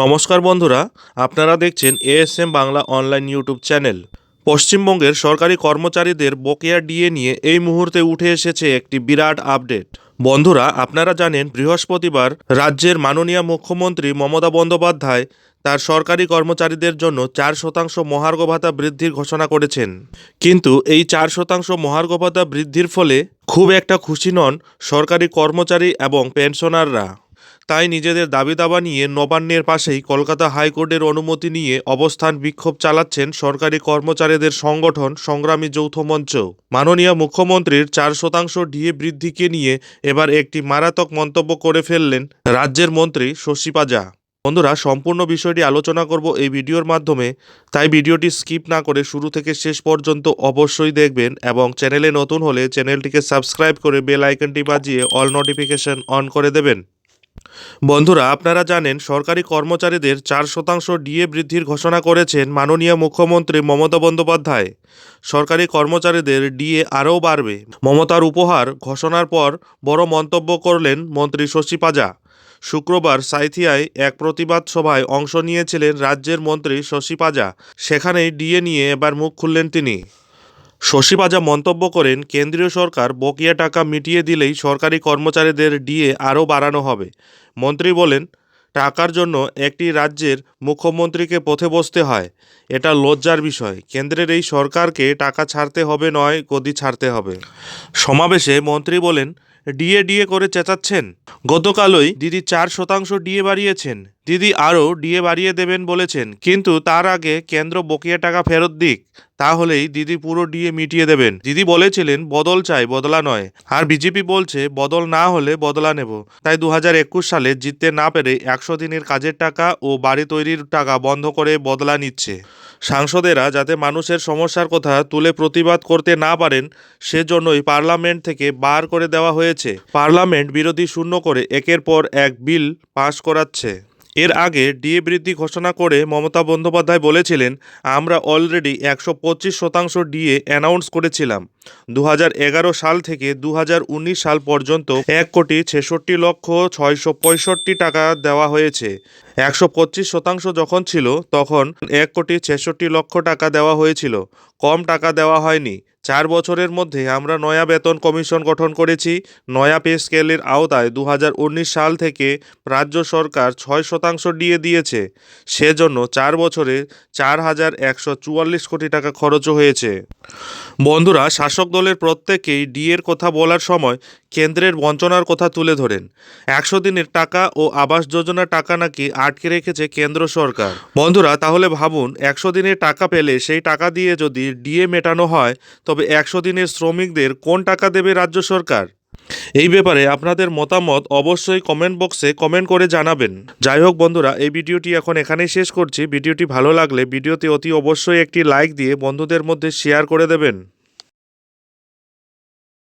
নমস্কার বন্ধুরা, আপনারা দেখছেন A S M Bangla online YouTube channel পশ্চিমবঙ্গের সরকারি কর্মচারীদের বকেয়া ডিএ নিয়ে এই মুহূর্তে উঠে এসেছে একটি বিরাট আপডেট। বন্ধুরা, আপনারা জানেন, বৃহস্পতিবার রাজ্যের মাননীয় মুখ্যমন্ত্রী মমতা বন্দ্যোপাধ্যায় তার সরকারি কর্মচারীদের জন্য চার শতাংশ মহার্ঘ ভাতা বৃদ্ধির ঘোষণা করেছেন। কিন্তু এই চার শতাংশ মহার্ঘ ভাতা বৃদ্ধির ফলে খুব একটা খুশি নন সরকারি কর্মচারী এবং পেনশনাররা। তাই নিজেদের দাবি দাবা নিয়ে নবান্নের পাশেই কলকাতা হাইকোর্টের অনুমতি নিয়ে অবস্থান বিক্ষোভ চালাচ্ছেন সরকারি কর্মচারীদের সংগঠন সংগ্রামী যৌথ মঞ্চ। মাননীয় মুখ্যমন্ত্রীর চার শতাংশ ডিএ বৃদ্ধিকে নিয়ে এবার একটি মারাত্মক মন্তব্য করে ফেললেন রাজ্যের মন্ত্রী শশী পাজা। বন্ধুরা, সম্পূর্ণ বিষয়টি আলোচনা করব এই ভিডিওর মাধ্যমে, তাই ভিডিওটি স্কিপ না করে শুরু থেকে শেষ পর্যন্ত অবশ্যই দেখবেন এবং চ্যানেলে নতুন হলে চ্যানেলটিকে সাবস্ক্রাইব করে বেল আইকনটি বাজিয়ে অল নোটিফিকেশন অন করে দেবেন। বন্ধুরা, আপনারা জানেন, সরকারি কর্মচারীদের চার শতাংশ ডিএ বৃদ্ধির ঘোষণা করেছেন মাননীয় মুখ্যমন্ত্রী মমতা বন্দ্যোপাধ্যায়। সরকারি কর্মচারীদের ডিএ আরও বাড়বে। মমতার উপহার ঘোষণার পর বড় মন্তব্য করলেন মন্ত্রী শশী পাজা। শুক্রবার সাইথিয়ায় এক প্রতিবাদ সভায় অংশ নিয়েছিলেন রাজ্যের মন্ত্রী শশী পাজা। সেখানেই ডিএ নিয়ে এবার মুখ খুললেন তিনি। শশী পাজা মন্তব্য করেন, কেন্দ্রীয় সরকার বকেয়া টাকা মিটিয়ে দিলেই সরকারি কর্মচারীদের ডিএ আরও বাড়ানো হবে। মন্ত্রী বলেন, টাকার জন্য একটি রাজ্যের মুখ্যমন্ত্রীকে পথে বসতে হয়। এটা লজ্জার বিষয়। কেন্দ্রের এই সরকারকে টাকা ছাড়তে হবে নয়, গদি ছাড়তে হবে। সমাবেশে মন্ত্রী বলেন, ডিএ ডিএ করে চেঁচাচ্ছেন? গতকালই দিদি চার শতাংশ ডিএ বাড়িয়েছেন। দিদি আরও ডিএ বাড়িয়ে দেবেন বলেছেন, কিন্তু তার আগে কেন্দ্র বকেয়া টাকা ফেরত দিক, তাহলেই দিদি পুরো ডিএ মিটিয়ে দেবেন। দিদি বলেছিলেন, বদল চাই, বদলা নয়। আর বিজেপি বলছে, বদল না হলে বদলা নেব। তাই দু হাজার একুশ সালে জিততে না পেরে একশো দিনের কাজের টাকা ও বাড়ি তৈরির টাকা বন্ধ করে বদলা নিচ্ছে। সাংসদেরা যাতে মানুষের সমস্যার কথা তুলে প্রতিবাদ করতে না পারেন, সেজন্যই পার্লামেন্ট থেকে বার করে দেওয়া হয়েছে। পার্লামেন্ট বিরোধী শূন্য করে একের পর এক বিল পাশ করাচ্ছে। এর আগে ডিএ বৃদ্ধি ঘোষণা করে মমতা বন্দ্যোপাধ্যায় বলেছিলেন, আমরা অলরেডি একশো পঁচিশ শতাংশ ডিএ অ্যানাউন্স করেছিলাম। দু সাল থেকে দু সাল পর্যন্ত এক কোটি ছেষট্টি লক্ষ ছয়শো পঁয়ষট্টি টাকা দেওয়া হয়েছে। একশো পঁচিশ শতাংশ যখন ছিল, তখন এক কোটি ছেষট্টি লক্ষ টাকা দেওয়া হয়েছিল। কম টাকা দেওয়া হয়নি। চার বছরের মধ্যে আমরা নয়া বেতন কমিশন গঠন করেছি। নয়া পে স্কেলের আওতায় দু হাজার উনিশ সাল থেকে রাজ্য সরকার ছয় শতাংশ দিয়ে দিয়েছে। সেজন্য চার বছরে চার হাজার একশো চুয়াল্লিশ কোটি টাকা খরচও হয়েছে। বন্ধুরা, শাসক দলের প্রত্যেকেই ডিএর কথা বলার সময় কেন্দ্রের বঞ্চনার কথা তুলে ধরেন। একশো দিনের টাকা ও আবাস যোজনার টাকা নাকি আটকে রেখেছে কেন্দ্র সরকার। বন্ধুরা, তাহলে ভাবুন, একশো দিনের টাকা পেলে সেই টাকা দিয়ে যদি ডিএ মেটানো হয় তবে একশো দিনের শ্রমিকদের কোন টাকা দেবে রাজ্য সরকার? এই ব্যাপারে আপনাদের মতামত অবশ্যই কমেন্ট বক্সে কমেন্ট করে জানাবেন। যাই হোক বন্ধুরা, এই ভিডিওটি এখন এখানেই শেষ করছি। ভিডিওটি ভালো লাগলে ভিডিওতে অতি অবশ্যই একটি লাইক দিয়ে বন্ধুদের মধ্যে শেয়ার করে দেবেন।